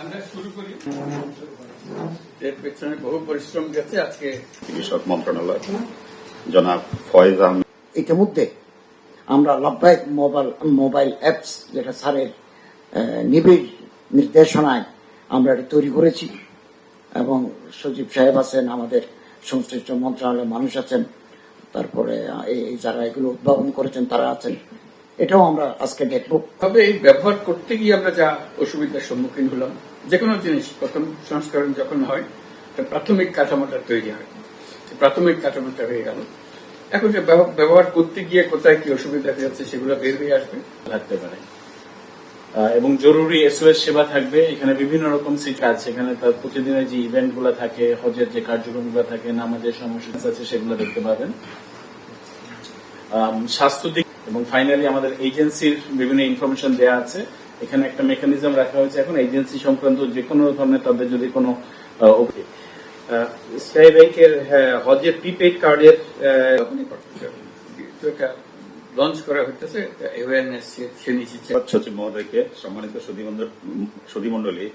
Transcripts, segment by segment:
আমরা শুরু করি। এর পেছনে বহু পরিশ্রম গেছে আজকে। চিকিৎসক মন্ত্রণালয় জনাব ফয়েজ আহমেদ। ইতিমধ্যে আমরা লাভবাহিক মোবাইল মোবাইল অ্যাপস যেটা স্যারের নিবিড় নির্দেশনায় আমরা এটা তৈরি করেছি এবং সচিব সাহেব আছেন আমাদের সংশ্লিষ্ট মন্ত্রণালয়ের মানুষ আছেন তারপরে এই এই যারা এগুলো উদ্ভাবন করেছেন তারা আছেন। এটাও আমরা আজকে দেখব। তবে এই ব্যবহার করতে গিয়ে আমরা যা অসুবিধার সম্মুখীন হলাম যে কোনো জিনিস প্রথম সংস্করণ যখন হয় প্রাথমিক কাঠামোটা তৈরি হয়। প্রাথমিক কাঠামোটা হয়ে গেল। এখন যে ব্যবহার করতে গিয়ে কোথায় কি অসুবিধা হয়েছে সেগুলো বের হয়ে আসবে। থাকতে পারে। আহ, এবং জরুরি এসওএস সেবা থাকবে। এখানে বিভিন্ন রকম সিট আছে এখানে তার প্রতিদিনের যে ইভেন্টগুলো থাকে হজের যে কার্যক্রমগুলো থাকে নামাজের সমস্যা আছে সেগুলো দেখতে পাবেন। স্বাস্থ্য দিক এবং ফাইনালি আমাদের এজেন্সির বিভিন্ন ইনফরমেশন দেওয়া আছে। এখানে একটা মেকানিজম রাখা হয়েছে। এখন এজেন্সি সংক্রান্ত যে কোনো ধরনের তাদের যদি কোনো আহ, ব্যাংকের হ্যাঁ, হজের প্রিপেড কার্ডের লঞ্চ করা হইতেছে। অ্যাওয়ারনেস সচিব মহোদয়কে সম্মানিত সুধীমন্ডল- সুধীমণ্ডলী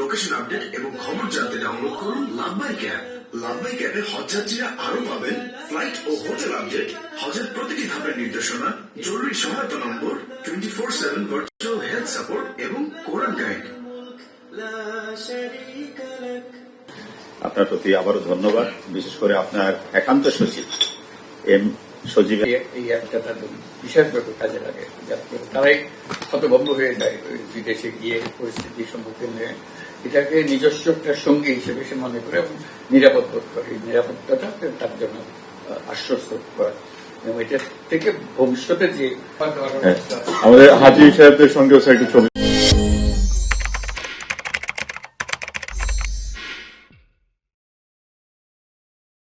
লোকেশন আপডেট এবং খবর জানতে ডাউনলোড করুন লাভবাইক অ্যাপ লাভবাইক অ্যাপে হজযাত্রীরা আরও পাবেন ফ্লাইট ও হোটেল আপডেট হজের প্রতিটি ধাপের নির্দেশনা, জরুরি সহায়তা number twenty four seven virtual health support এবং কোরআন গাইড আপনার প্রতি আবারও ধন্যবাদ, বিশেষ করে আপনার একান্ত সচিব, এম সজীব এই- অ্যাপটা তাদের বিশেষভাবে কাজে লাগে তারাই হতভম্ব হয়ে যায় বিদেশে গিয়ে পরিস্থিতির সম্মুখীন হয়ে এটাকে নিজস্ব একটা সঙ্গী হিসেবে সে মনে করে এবং নিরাপদ বোধ করে। এই নিরাপত্তাটা তার জন্য আশ্বস্ত করে। এবং এটা থেকে ভবিষ্যতে যে হ্যাঁ, আমাদের হাজি সাহেবদের সঙ্গেও স্যার একটু ছবি